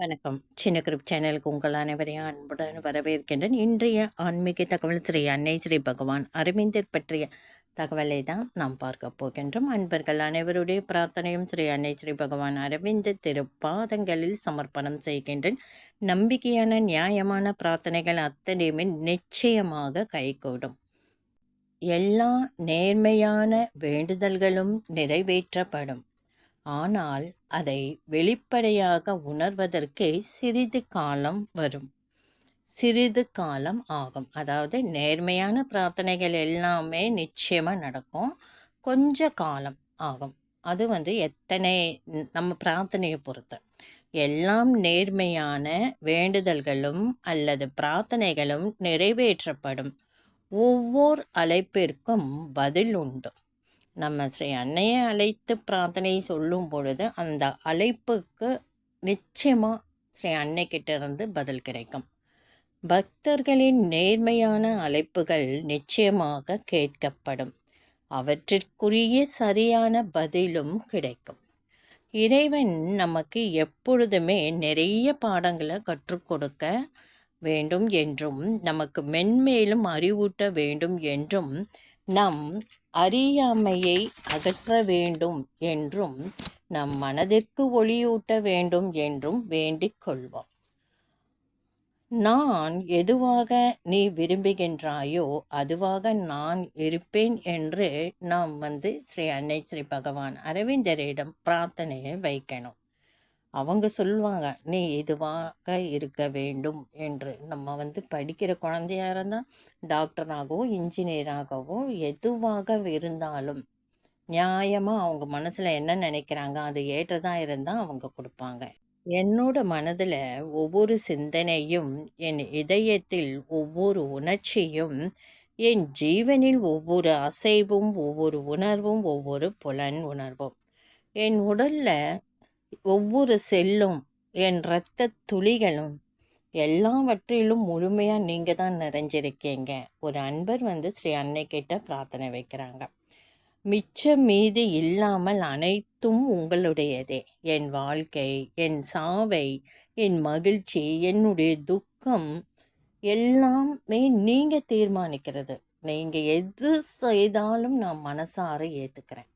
வணக்கம். சின்ன குரூப் சேனலுக்கு உங்கள் அனைவரையும் அன்புடன் வரவேற்கின்றேன். இன்றைய ஆன்மீக தகவல் ஸ்ரீ அன்னை ஸ்ரீ பகவான் அரவிந்தர் பற்றிய தகவலை தான் நாம் பார்க்க போகின்றோம். அன்பர்கள் அனைவருடைய பிரார்த்தனையும் ஸ்ரீ அன்னை ஸ்ரீ பகவான் அரவிந்த திருப்பாதங்களில் சமர்ப்பணம் செய்கின்றேன். நம்பிக்கையான நியாயமான பிரார்த்தனைகள் அத்தனையுமே நிச்சயமாக கைகூடும் எல்லா நேர்மையான வேண்டுதல்களும் நிறைவேற்றப்படும். ஆனால் அதை வெளிப்படையாக உணர்வதற்கே சிறிது காலம் வரும். சிறிது காலம் ஆகும். அதாவது நேர்மையான பிரார்த்தனைகள் எல்லாமே நிச்சயமாக நடக்கும். கொஞ்ச காலம் ஆகும். அது வந்து எத்தனை நம்ம பிரார்த்தனையை பொறுத்து. எல்லாம் நேர்மையான வேண்டுதல்களும் அல்லது பிரார்த்தனைகளும் நிறைவேற்றப்படும். ஒவ்வொரு அழைப்பிற்கும் பதில் உண்டு. நம்ம ஸ்ரீ அன்னையை அழைத்து பிரார்த்தனை சொல்லும் பொழுது அந்த அழைப்புக்கு நிச்சயமாக ஸ்ரீ அன்னைக்கிட்ட இருந்து பதில் கிடைக்கும். பக்தர்களின் நேர்மையான அழைப்புகள் நிச்சயமாக கேட்கப்படும். அவற்றிற்குரிய சரியான பதிலும் கிடைக்கும். இறைவன் நமக்கு எப்பொழுதுமே நிறைய பாடங்களை கற்றுக் கொடுக்க வேண்டும் என்றும் நமக்கு மென்மேலும் அறிவூட்ட வேண்டும் என்றும் நம் அறியாமையை அகற்ற வேண்டும் என்றும் நம் மனதிற்கு ஒளியூட்ட வேண்டும் என்றும் வேண்டிக் கொள்வோம். நான் எதுவாக நீ விரும்புகின்றாயோ அதுவாக நான் இருப்பேன் என்று நாம் வந்து ஸ்ரீ அன்னை ஸ்ரீ பகவான் அரவிந்தரிடம் பிரார்த்தனையை வைக்கணும். அவங்க சொல்லுவாங்க நீ இதுவாக இருக்க வேண்டும் என்று. நம்ம வந்து படிக்கிற குழந்தையா இருந்தால் டாக்டராகவோ இன்ஜினியராகவோ எதுவாக இருந்தாலும் நியாயமாக அவங்க மனசில் என்ன நினைக்கிறாங்க அது ஏற்றதாக இருந்தால் அவங்க கொடுப்பாங்க. என்னோட மனதில் ஒவ்வொரு சிந்தனையும் என் இதயத்தில் ஒவ்வொரு உணர்ச்சியும் என் ஜீவனில் ஒவ்வொரு அசைவும் ஒவ்வொரு உணர்வும் ஒவ்வொரு புலன் உணர்வும். என் உடலில் ஒவ்வொரு செல்லும் என் இரத்த துளிகளும் எல்லாவற்றிலும் முழுமையாக நீங்கள் தான் நிறைஞ்சிருக்கீங்க. ஒரு அன்பர் வந்து ஸ்ரீ அன்னை கிட்ட பிரார்த்தனை வைக்கிறாங்க. மிச்சம் மீது இல்லாமல் அனைத்தும் உங்களுடையதே. என் வாழ்க்கை என் சாவை என் மகிழ்ச்சி என்னுடைய துக்கம் எல்லாமே நீங்கள் தீர்மானிக்கிறது. நீங்கள் எது செய்தாலும் நான் மனசார ஏற்றுக்கிறேன்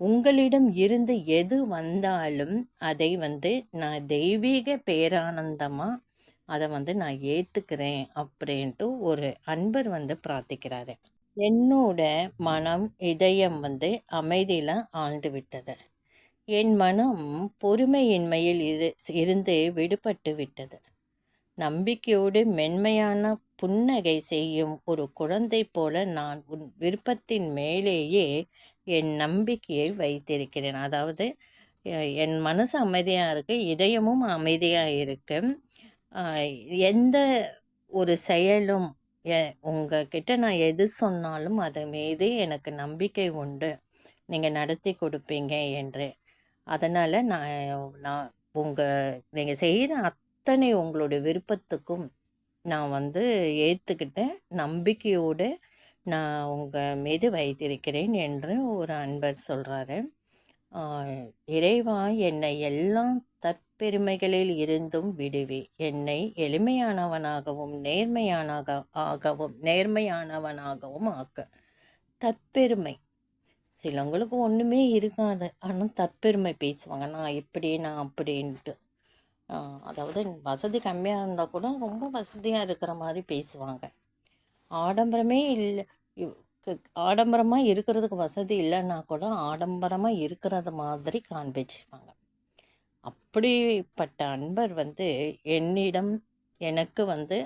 உங்களிடம் இருந்து எது வந்தாலும் அதை வந்து நான் தெய்வீக பேரானந்தமாக அதை வந்து நான் ஏற்றுக்கிறேன் அப்படின்ட்டு ஒரு அன்பர் வந்து பிரார்த்திக்கிறாரு. என்னோட மனம் இதயம் வந்து அமைதியில் ஆழ்ந்து விட்டது. என் மனம் பொறுமையின்மையில் இரு இருந்து விடுபட்டு விட்டது. நம்பிக்கையோடு மென்மையான புன்னகை செய்யும் ஒரு குழந்தை போல நான் உன் விருப்பத்தின் மேலேயே என் நம்பிக்கையை வைத்திருக்கிறேன். அதாவது என் மனசு அமைதியாக இருக்குது இதயமும் அமைதியாக இருக்கு. எந்த ஒரு செயலும் உங்ககிட்ட நான் எது சொன்னாலும் அது மீது எனக்கு நம்பிக்கை உண்டு. நீங்கள் நடத்தி கொடுப்பீங்க என்று. அதனால் நான் நான் உங்கள் நீங்கள் செய்கிற அத்தனை உங்களுடைய விருப்பத்துக்கும் நான் வந்து ஏற்றுக்கிட்டேன் நம்பிக்கையோடு நான் உங்கள் மீது வைத்திருக்கிறேன் என்று ஒரு அன்பர் சொல்கிறாரு இறைவா என்னை எல்லாம் தற்பெருமைகளில் இருந்தும் விடுவி. என்னை எளிமையானவனாகவும் நேர்மையானாக ஆகவும் நேர்மையானவனாகவும் ஆக்க. தற்பெருமை. சிலவங்களுக்கு ஒன்றுமே இருக்காது. ஆனால் தற்பெருமை பேசுவாங்க. நான் இப்படி நான் அப்படின்ட்டு. அதாவது வசதி கம்மியாக இருந்தால் கூட ரொம்ப வசதியாக இருக்கிற மாதிரி பேசுவாங்க. ஆடம்பரமே இல்லை ஆடம்பரமாக இருக்கிறதுக்கு வசதி இல்லைன்னா கூட ஆடம்பரமாக இருக்கிறது மாதிரி காண்பிச்சுப்பாங்க அப்படிப்பட்ட அன்பர் வந்து என்னிடம் எனக்கு வந்து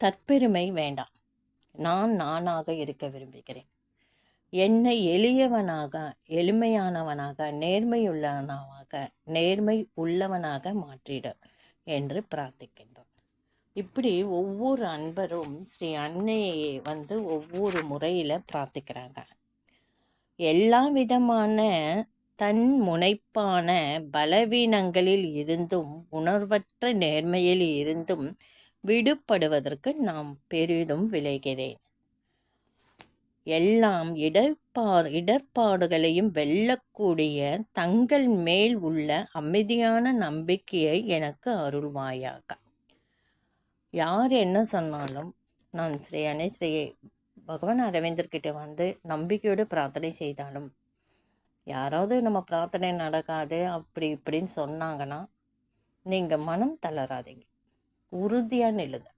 தற்பெருமை வேண்டாம். நான் நானாக இருக்க விரும்புகிறேன். என்னை எளியவனாக எளிமையானவனாக நேர்மையுள்ளவனாக நேர்மை உள்ளவனாக மாற்றிட என்று பிரார்த்திக்கின்றோம். இப்படி ஒவ்வொரு அன்பரும் ஸ்ரீ அன்னையை வந்து ஒவ்வொரு முறையில் பிரார்த்திக்கிறாங்க. எல்லா விதமான தன் முனைப்பான பலவீனங்களில் இருந்தும் உணர்வற்ற நேர்மையில் இருந்தும் விடுபடுவதற்கு நாம் பெரிதும் விளைகிறேன். எல்லாம் இடர்பார் இடர்பாடுகளையும் வெல்லக்கூடிய தங்கள் மேல் உள்ள அமைதியான நம்பிக்கையை எனக்கு அருள்வாயாக. யார் என்ன சொன்னாலும் நான் ஸ்ரீ அணை பகவான் அரவிந்தர்கிட்ட வந்து நம்பிக்கையோடு பிரார்த்தனை செய்தாலும் யாராவது நம்ம பிரார்த்தனை நடக்காது அப்படி இப்படின்னு சொன்னாங்கன்னா நீங்கள் மனம் தளராதீங்க. உறுதியாக நில்லுங்க.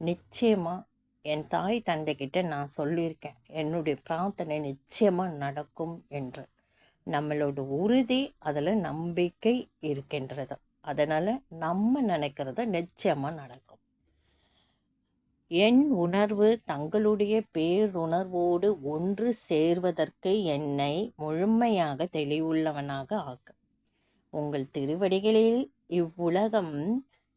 நிச்சயமாக என் தாய் தந்தைக்கிட்ட நான் சொல்லியிருக்கேன் என்னுடைய பிரார்த்தனை நிச்சயமாக நடக்கும் என்று. நம்மளோட உறுதி அதில் நம்பிக்கை இருக்கின்றது. அதனால் நம்ம நினைக்கிறத நிச்சயமாக நடக்கும். என் உணர்வு தங்களுடைய பேருணர்வோடு ஒன்று சேர்வதற்கு என்னை முழுமையாக தெளிவுள்ளவனாக ஆக்கும் உங்கள் திருவடிகளில் இவ்வுலகம்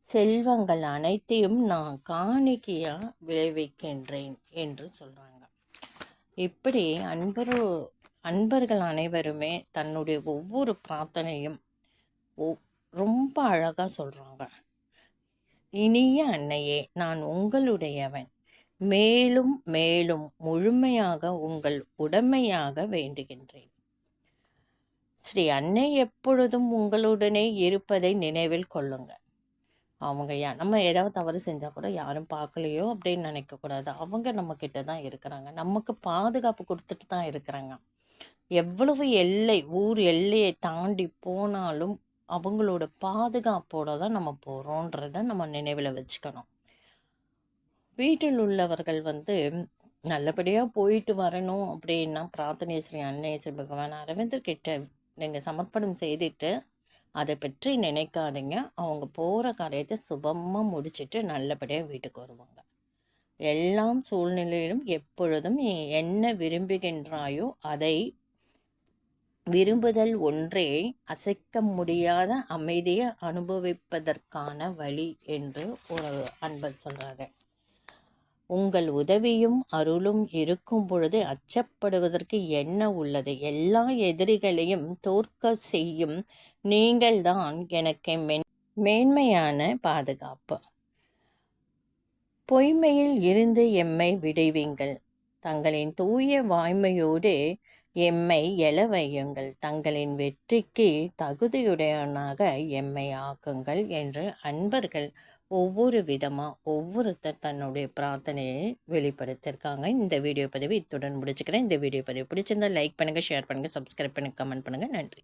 செல்வங்கள் அனைத்தையும் நான் காணிக்கையாக விளைவிக்கின்றேன் என்று சொல்கிறாங்க இப்படி அன்பர் அன்பர்கள் அனைவருமே தன்னுடைய ஒவ்வொரு பிரார்த்தனையும் ரொம்ப அழகாக சொல்கிறாங்க இனிய அன்னையே நான் உங்களுடையவன். மேலும் மேலும் முழுமையாக உங்கள் உடமையாக வேண்டுகின்றேன். ஸ்ரீ அன்னை எப்பொழுதும் உங்களுடனே இருப்பதை நினைவில் கொள்ளுங்கள் அவங்க நம்ம ஏதாவது தவறு செஞ்சால் கூட யாரும் பார்க்கலையோ அப்படின்னு நினைக்கக்கூடாது அவங்க நம்மக்கிட்ட தான் இருக்கிறாங்க. நமக்கு பாதுகாப்பு கொடுத்துட்டு தான் இருக்கிறாங்க. எவ்வளவு எல்லை ஊர் எல்லையை தாண்டி போனாலும் அவங்களோட பாதுகாப்போடு தான் நம்ம போகிறோன்றத நம்ம நினைவில் வச்சுக்கணும். வீட்டில் உள்ளவர்கள் வந்து நல்லபடியாக போயிட்டு வரணும் அப்படின்னா பிரார்த்தனை ஸ்ரீ அன்னை ஸ்ரீ பகவான் அரவிந்தர் கிட்ட நீங்கள் சமர்ப்பணம் செய்துட்டு அதை பற்றி நினைக்காதீங்க. அவங்க போகிற காரியத்தை சுபமாக முடிச்சுட்டு நல்லபடியாக வீட்டுக்கு வருவாங்க. எல்லாம் சூழ்நிலையிலும் எப்பொழுதும் நீ என்ன விரும்புகின்றாயோ அதை விரும்புதல் ஒன்றே அசைக்க முடியாத அமைதியை அனுபவிப்பதற்கான வழி என்று ஒரு அன்பர் சொல்கிறாரு உங்கள் உதவியும் அருளும் இருக்கும் பொழுது அச்சப்படுவதற்கு என்ன உள்ளது? எல்லா எதிரிகளையும் தோற்க செய்யும் நீங்கள்தான் எனக்கு மென் மேன்மையான பாதுகாப்பு. பொய்மையில் இருந்து எம்மை விடைவீங்கள். தங்களின் தூய வாய்மையோடு எம்மை எழ வையுங்கள். தங்களின் வெற்றிக்கு தகுதியுடையவனாக எம்மை ஆக்குங்கள் என்று அன்பர்கள் ஒவ்வொரு விதமாக ஒவ்வொருத்தர் தன்னுடைய பிரார்த்தனையை வெளிப்படுத்தியிருக்காங்க. இந்த வீடியோ பதிவு இத்துடன் முடிச்சுக்கிறேன். இந்த வீடியோ பதிவு பிடிச்சிருந்தால் லைக் பண்ணுங்கள் ஷேர் பண்ணுங்கள் சப்ஸ்கிரைப் பண்ணுங்கள் கமெண்ட் பண்ணுங்கள் நன்றி.